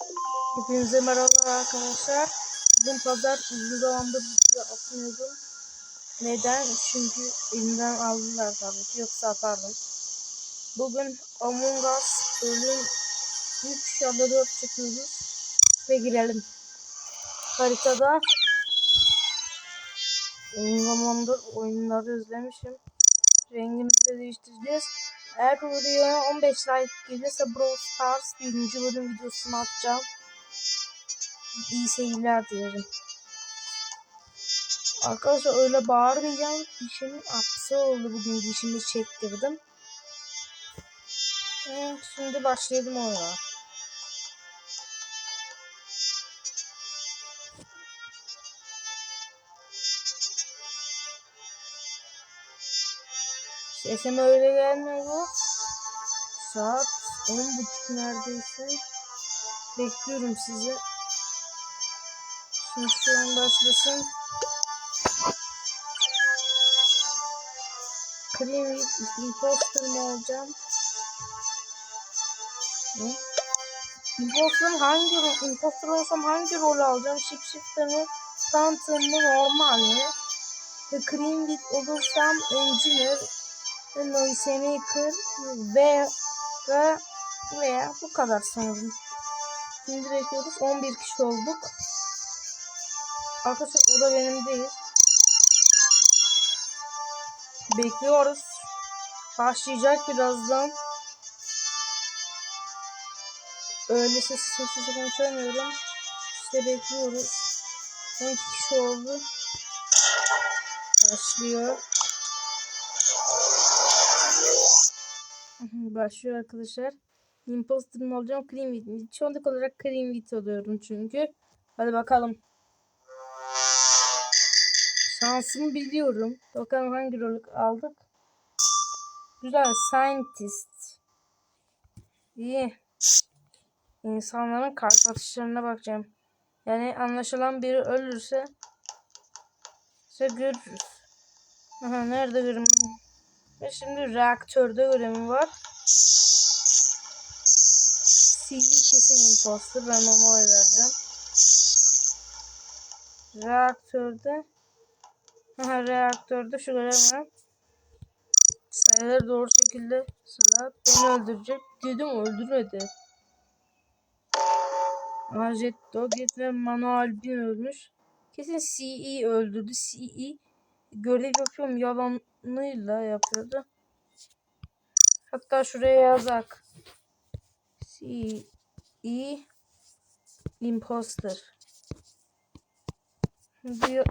Hepinize merhaba arkadaşlar. Bugün pazar uzun zamandır video atmıyordum. Neden? Çünkü elimden aldılar tabii ki yoksa atardım. Bugün Among Us bölüm 3 ya da 4 çekiyoruz. Ve girelim. Haritada uzun zamandır oyunları özlemişim. Rengimizi de değiştireceğiz. Eğer bu videoya 15 like gelirse Brawl Stars birinci bölüm videosunu atacağım. İyi seyirler dilerim. Arkadaşlar öyle bağırmayacağım. Dişimin aksı oldu bugün dişimi çektirdim. Şimdi başlayalım oyuna. Sesim öyle gelmiyor. Saat 10.30 neredeyse. Bekliyorum sizi. An başlasın. Cream Imposter mı olacağım? Ne? Imposter hangi? Imposter olsam hangi rol alacağım? Shapeshifter mi? Phantom mı? Normal mi? The Cream Bit olursam Engineer ve Noise Maker ve ve ve bu kadar sanırım. Şimdi bekliyoruz. 11 kişi olduk. Arkadaşlar o da benim değil. Bekliyoruz. Başlayacak birazdan. Öyle sessiz sessiz konuşamıyorum. İşte bekliyoruz. 12 kişi oldu. Başlıyor. Başlıyor arkadaşlar. Imposter olacağım? Cream Wheat? Çoğunluk olarak Cream Wheat alıyorum çünkü. Hadi bakalım. Şansımı biliyorum. Bakalım hangi rolü aldık. Güzel. Scientist. İyi. İnsanların kalp atışlarına bakacağım. Yani anlaşılan biri ölürse ise görürüz. Aha nerede görüm? Ve şimdi reaktörde görevim var. Silvi kesin imposter. Ben ona oy vereceğim. Reaktörde reaktörde şu görev var. Sayıları doğru şekilde sıra beni öldürecek. Dedim öldürmedi. Aha Jet Dogget ve Manuel bin ölmüş. Kesin CE öldürdü. CE görev yapıyorum yalanıyla yapıyordu. Hatta şuraya yazak. CE Imposter. Diyor.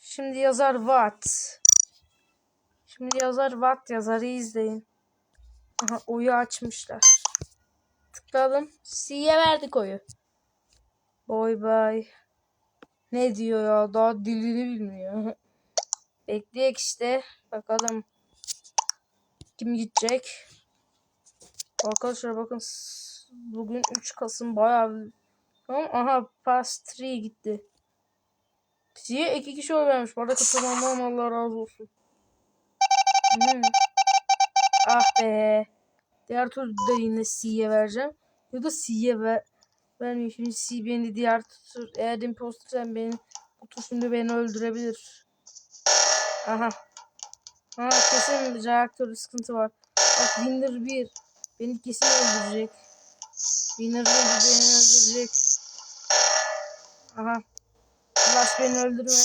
Şimdi yazar what. Şimdi yazar what yazarı izleyin. Aha oyu açmışlar. Tıkladım. C'ye verdik oyu. Boy bye. Ne diyor ya? Daha dilini bilmiyor. Bekleyek işte. Bakalım. Kim gidecek? Arkadaşlar bakın. Bugün 3 Kasım bayağı Tamam aha past 3 gitti. Siye iki kişi oy vermiş. Bu arada Allah razı olsun. Hmm. Ah be. Diğer turda yine C'ye vereceğim. Ya da C'ye ver vermeyeyim. Şimdi C beni diğer tur eğer impostersen beni bu tur şimdi beni öldürebilir. Aha. Ha kesin reaktörde sıkıntı var. Bak Winner 1. Beni kesin öldürecek. Winner 1 beni öldürecek. Aha. Flash beni öldürme.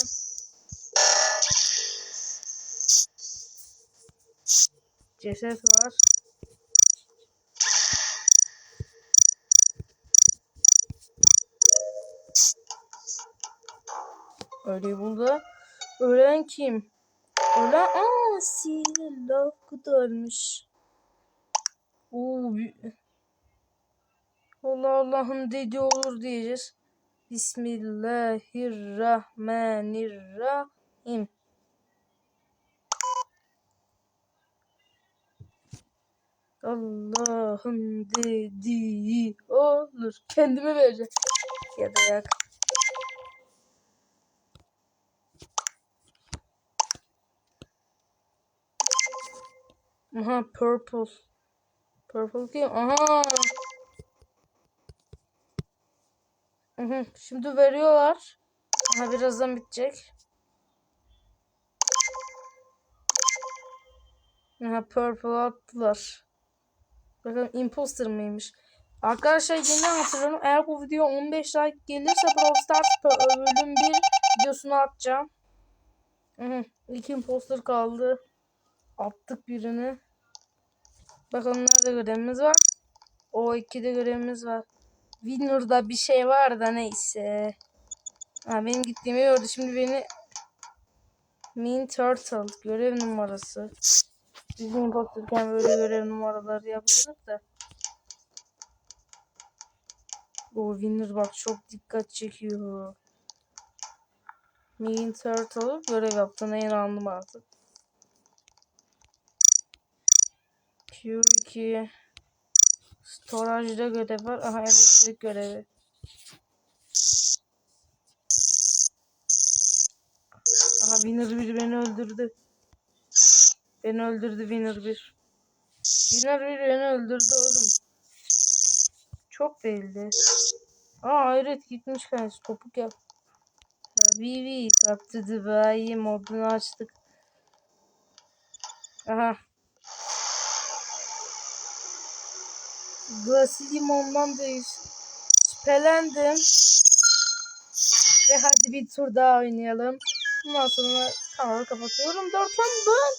Ceset var. Öyle buldu. Ölen kim? Ölen aa Sihirli Love Good ölmüş. Oo, Allah Allah'ın dediği olur diyeceğiz. Bismillahirrahmanirrahim. Allah'ın dediği olur. Kendime vereceğim. Ya da yak. Aha purple. Purple kim? Aha. Hı hı, Şimdi veriyorlar. Aha birazdan bitecek. Aha purple attılar. Bakalım imposter mıymış? Arkadaşlar yeniden hatırlıyorum. Eğer bu video 15 like gelirse Brawl Stars bö- bölüm 1 videosunu atacağım. Hı hı, İlk imposter kaldı. Attık birini. Bakalım nerede görevimiz var. O ikide görevimiz var. Winner'da bir şey var da neyse. Ha, benim gittiğimi gördü. Şimdi beni Mean Turtle görev numarası. Biz imposterken böyle görev numaraları yapıyorduk da. O Winner bak çok dikkat çekiyor. Mean Turtle görev yaptığına inandım artık. Q2 Storage'da görev var. Aha elektrik görevi. Aha Winner 1 beni öldürdü. Beni öldürdü Winner 1. Winner 1 beni öldürdü oğlum. Çok belli. Aa hayret gitmiş kendisi topuk yap. Habibi kaptı Dubai modunu açtık. Aha. Glasimon'dan da şüphelendim. Ve hadi bir tur daha oynayalım. Ondan sonra kanalı kapatıyorum. Derken ben.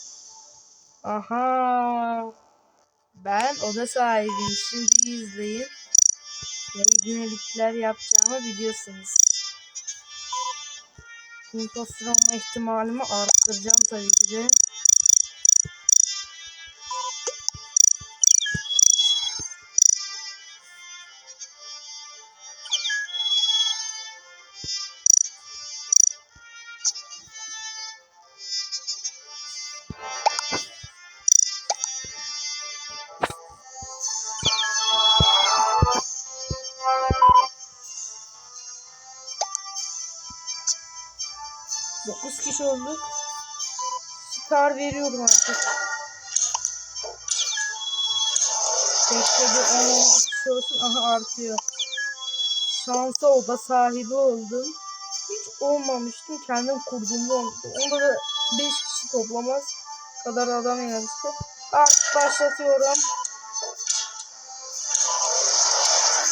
Aha. Ben oda sahibiyim. Şimdi izleyin. Ne ibnelikler yapacağımı biliyorsunuz. Imposter olma ihtimalimi arttıracağım tabii ki de. Dokuz kişi olduk. Star veriyorum artık. Bekledi 10 kişi olsun. Aha artıyor. Şansa oda sahibi oldum. Hiç olmamıştım. Kendim kurduğumda olmuştu. Onda da 5 kişi toplamaz kadar adam yazmıştı. Artık başlatıyorum.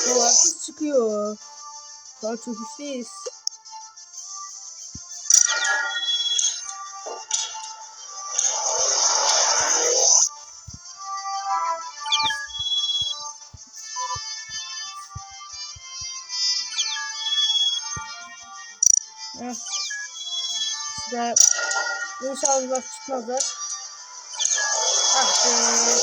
Bu artık çıkıyor. Daha çok işteyiz. İşte inşallah çıkmazlar. Ah be.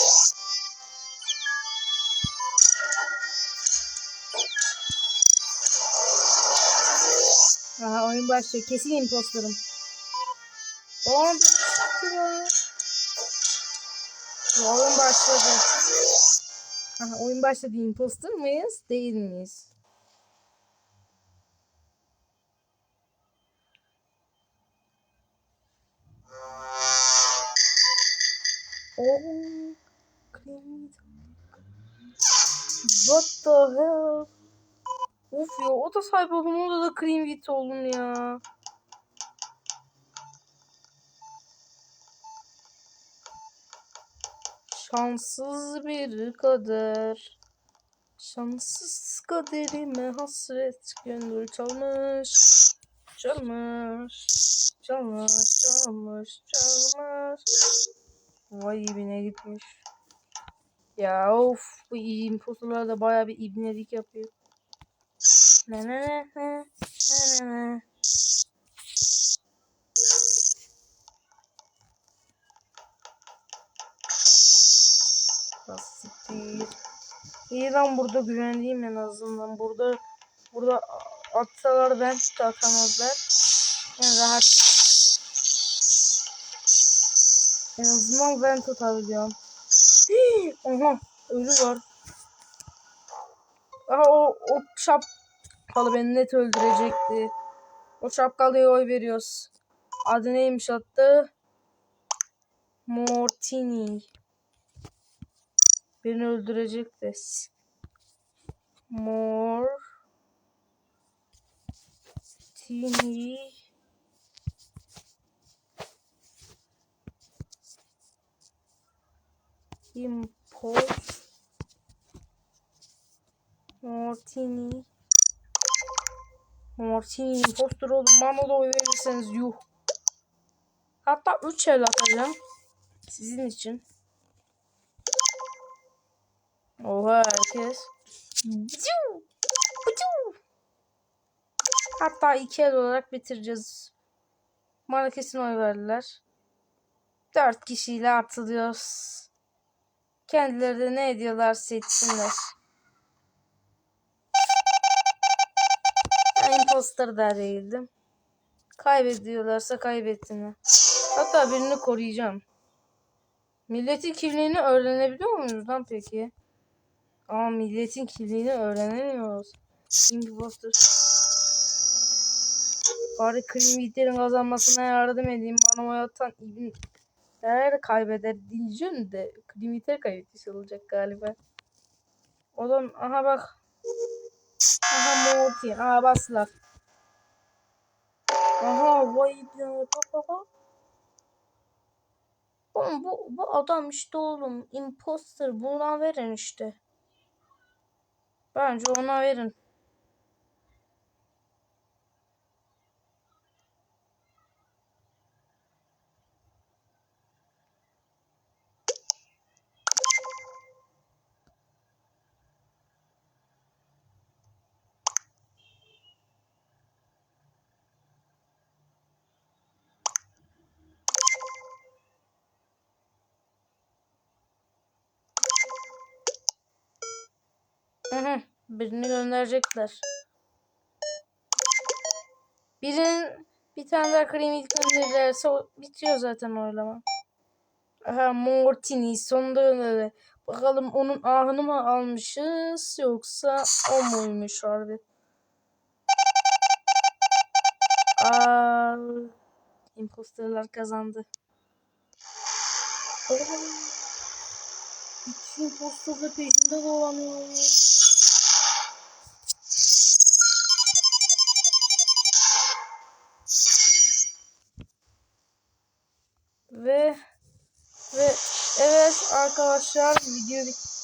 Aha oyun başlıyor. Kesin ya. Ya, Oyun başladı. Aha oyun başladı. Imposter mıyız? Değil miyiz? What the hell? Of ya o da sahip oldum. Onda da cream wheat oldum ya. Şanssız bir kader. Şanssız kaderime hasret gönül çalmış. Çalmış. Çalmış, çalmış, çalmış. Vay ibine gitmiş. Ya of bu imposterlar da baya bir ibnelik yapıyor. Ne ne ne ne ne ne ne. Siktir. İyi lan burada güvenliyim en azından. Burada burada atsalar ben de atamazlar. En rahat. En azından ben tutabiliyorum. Hii, Oha ölü var. Aha o, o şapkalı beni net öldürecekti. O şapkalıya oy veriyoruz. Adı neymiş hatta? Mortini. Beni öldürecek de. Mor. Tini. Import. Mortini. Mortini impostor olup bana da oy verirseniz yuh. Hatta 3 el atacağım. Sizin için. Oha herkes. Hatta iki el olarak bitireceğiz. Bana kesin oy verdiler. Dört kişiyle atılıyoruz. Kendileri ne ediyorlar seçsinler. Ben imposter da değildim. Kaybediyorlarsa kaybettiler. Hatta birini koruyacağım. Milletin kimliğini öğrenebiliyor muyuz lan peki? Ama milletin kimliğini öğrenemiyoruz. Imposter. Bari Cream kazanmasına yardım edeyim. Bana oy atan ibn Eğer kaybeder diyeceğim de Cream kaybetmiş olacak galiba. Oğlum aha bak. Aha Morty. Aha baslar. Aha vay be. Bak bak bu, bu adam işte oğlum. Imposter. Buna verin işte. Bence ona verin. Birini gönderecekler. Birinin bir tane daha kremi gönderirlerse bitiyor zaten oylama. Aha Mortini sonunda gönderdi. Bakalım onun ahını mı almışız yoksa o muymuş harbi? Aa, imposterlar kazandı. Oo. İki imposter da peşinde dolanıyor. Arkadaşlar video bitti.